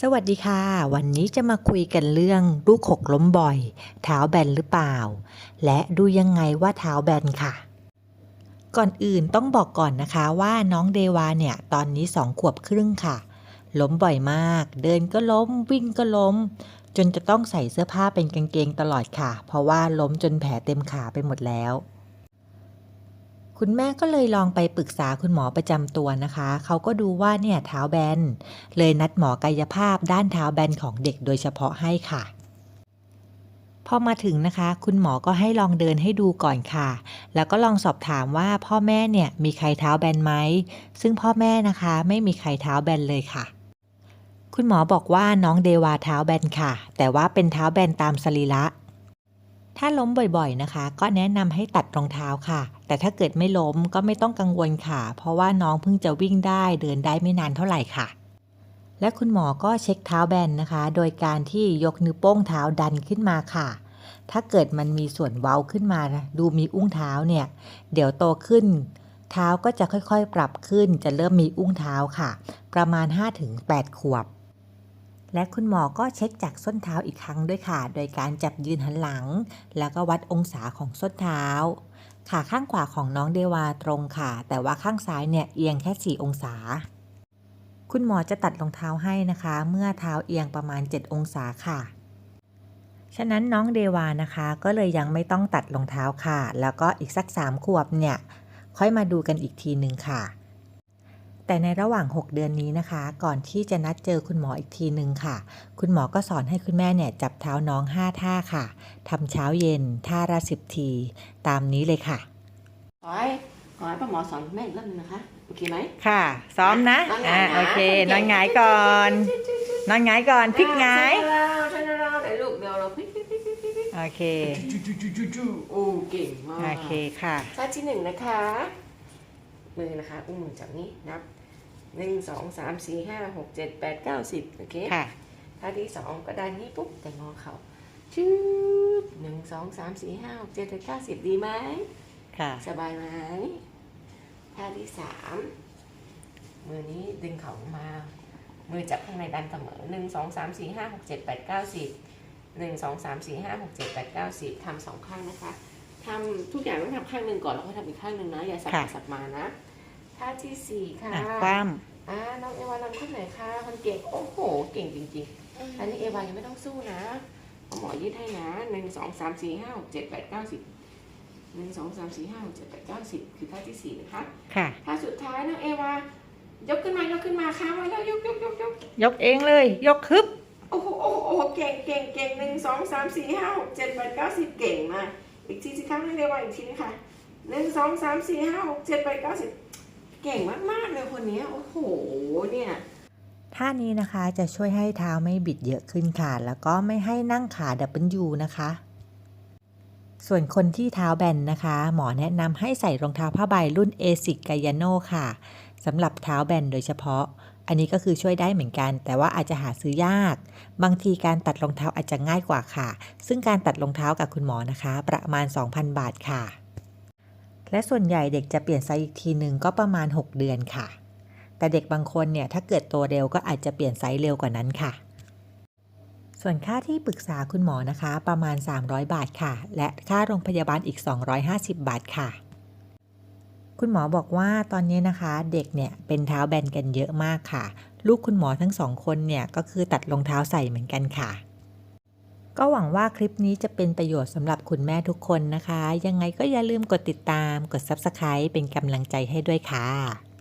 สวัสดีค่ะ วันนี้จะมาคุยกันเรื่องลูกหกล้มบ่อย เท้าแบนหรือเปล่า และดูยังไงว่าเท้าแบนค่ะ ก่อนอื่นต้องบอกก่อนนะคะว่าน้องเดวาเนี่ย ตอนนี้สองขวบครึ่งค่ะ ล้มบ่อยมาก เดินก็ล้ม วิ่งก็ล้ม จนจะต้องใส่เสื้อผ้าเป็นกางเกงตลอดค่ะ เพราะว่าล้มจนแผลเต็มขาไปหมดแล้ว คุณแม่ก็เลยลองไปปรึกษาคุณหมอประจำตัวนะคะ เขาก็ดูว่าเนี่ยเท้าแบน เลยนัดหมอกายภาพด้านเท้าแบนของเด็กโดยเฉพาะให้ค่ะ พอมาถึงนะคะ คุณหมอก็ให้ลองเดินให้ดูก่อนค่ะ แล้วก็ลองสอบถามว่าพ่อแม่เนี่ยมีใครเท้าแบนไหม ซึ่งพ่อแม่นะคะ ไม่มีใครเท้าแบนเลยค่ะคุณหมอบอกว่าน้องเดวาเท้าแบนค่ะ แต่ว่าเป็นเท้าแบนตามสรีระ ถ้าล้มบ่อยๆนะคะ ก็แนะนำให้ตัดรองเท้าค่ะ แต่ถ้าเกิดไม่ล้มก็ไม่ต้องกังวลค่ะ เพราะว่าน้องเพิ่งจะวิ่งได้เดินได้ไม่นานเท่าไหร่ค่ะ และคุณหมอก็เช็คเท้าแบนนะคะ โดยการที่ยกนิ้วโป้งเท้าดันขึ้นมาค่ะ ถ้าเกิดมันมีส่วนเว้าขึ้นมา ดูมีอุ้งเท้าเนี่ย เดี๋ยวโตขึ้น เท้าก็จะค่อยๆ ปรับขึ้น จะเริ่มมีอุ้งเท้าค่ะ ประมาณ 5-8 ขวบ และคุณหมอก็เช็คจากส้นเท้าอีกครั้งด้วยค่ะ โดยการจับยืนหันหลัง แล้วก็วัดองศาของส้นเท้า ขาข้างขวาของน้องเดวาตรงค่ะ แต่ว่าข้างซ้ายเนี่ยเอียงแค่ 4 องศา คุณหมอจะตัดรองเท้าให้นะคะ เมื่อเท้าเอียงประมาณ 7 องศาค่ะ ฉะนั้นน้องเดวานะคะ ก็เลยยังไม่ต้องตัดรองเท้าค่ะ แล้วก็อีกสัก3ขวบเนี่ย ค่อยมาดูกันอีกทีหนึ่งค่ะ แต่ในระหว่าง 6 เดือนนี้นะคะ ก่อนที่จะนัดเจอคุณหมออีกทีหนึ่งค่ะ คุณหมอก็สอนให้คุณแม่เนี่ยจับเท้าน้อง 5 ท่าค่ะทำเช้าเย็นท่าละสิบที ตามนี้เลยค่ะ ขอให้ขอให้ป้าหมอสอนแม่อีกรอบนึงนะคะ โอเคไหม ค่ะ ซ้อมนะนอนหงายอ่านะโอเคคนเก่งนอนหงายก่อนนอนหงายก่อนพลิกหงายใช่แล้วใช่แล้วไหนลูกเดี๋ยวเราพลิกพลิกพลิกพลิกพลิกพลิกโอเคจูจูจูจูจูโอ้เก่งมาก โอเคค่ะ ท่าที่หนึ่งนะคะ มือนะคะ อุ้งมือจากนี้นับ หนึ่งสองสามสี่ห้าหกเจ็ดแปดเก้าสิบโอเคค่ะท่าที่สองก็ดันนี้ปุ๊บแต่งอเข่าชืบหนึ่งสองสามสี่ห้าหกเจ็ดแปดเก้าสิบดีไหมค่ะ สบายไหมท่าที่สามมือนี้ดึงเข่าออกมา มือจับข้างในดันเสมอหนึ่งสองสามสี่ห้าหกเจ็ดแปดเก้าสิบหนึ่งสองสามสี่ห้าหกเจ็ดแปดเก้าสิบทำสองข้างนะคะทำทุกอย่างต้องทำข้างหนึ่งก่อนแล้วก็ทำอีกข้างหนึ่งนะ อย่าสับไปค่ะสับมานะ ท่าที่สี่ค่ะอะคว่อ่าน้องเอวานำข้างไหนคะคนเก่งโอ้โห เก่งจริงๆอันนี้เอวายังไม่ต้องสู้นะเอาหมอยืดให้นะหนึ่งสองสามสี่ห้าหกเจ็ดแปดเก้าสิบหนึ่งสองสามสี่ห้าหกเจ็ดแปดเก้าสิบคือท่าที่สี่นะคะำค่ะ ท่าสุดท้ายน้องเอวายกขึ้นมายกขึ้นมาค้างไว้แล้วยกยกยกยกยกเองเลย ยกฮึบโอ้โหโอ้โหโอ้โหเก่งเก่งเก่งหนึ่งสองสามสี่ห้าหกเจ็ดแปดเก้าสิบเก่งมากอีกทีสิคะน้องเอวาอีกทีนะคะหนึ่งสองสามสี่ห้าหกเจ็ดแปดเก้าสิบ เก่งมากๆเลยคนนี้โอ้โหเนี่ยท่านี้นะคะจะช่วยให้เท้าไม่บิดเยอะขึ้นค่ะ แล้วก็ไม่ให้นั่งขาดับเบิลยูนะคะ ส่วนคนที่เท้าแบนนะคะ หมอแนะนำให้ใส่รองเท้าผ้าใบรุ่น ASIC g a y a n o ค่ะสำหรับเท้าแบนโดยเฉพาะ อันนี้ก็คือช่วยได้เหมือนกัน แต่ว่าอาจจะหาซื้อยาก บางทีการตัดรองเท้าอาจจะง่ายกว่าค่ะ ซึ่งการตัดรองเท้ากับคุณหมอนะคะ ประมาณ 2,000 บาทค่ะ และส่วนใหญ่เด็กจะเปลี่ยนไซส์อีกทีหนึ่งก็ประมาณ 6 เดือนค่ะ แต่เด็กบางคนเนี่ยถ้าเกิดโตเร็วก็อาจจะเปลี่ยนไซส์เร็วกว่านั้นค่ะ ส่วนค่าที่ปรึกษาคุณหมอนะคะ ประมาณ 300 บาทค่ะ และค่าโรงพยาบาลอีก 250 บาทค่ะ คุณหมอบอกว่าตอนนี้นะคะ เด็กเนี่ยเป็นเท้าแบนกันเยอะมากค่ะ ลูกคุณหมอทั้งสองคนเนี่ยก็คือตัดรองเท้าใส่เหมือนกันค่ะ ก็หวังว่าคลิปนี้จะเป็นประโยชน์สำหรับคุณแม่ทุกคนนะคะ ยังไงก็อย่าลืมกดติดตาม กด Subscribe เป็นกำลังใจให้ด้วยค่ะ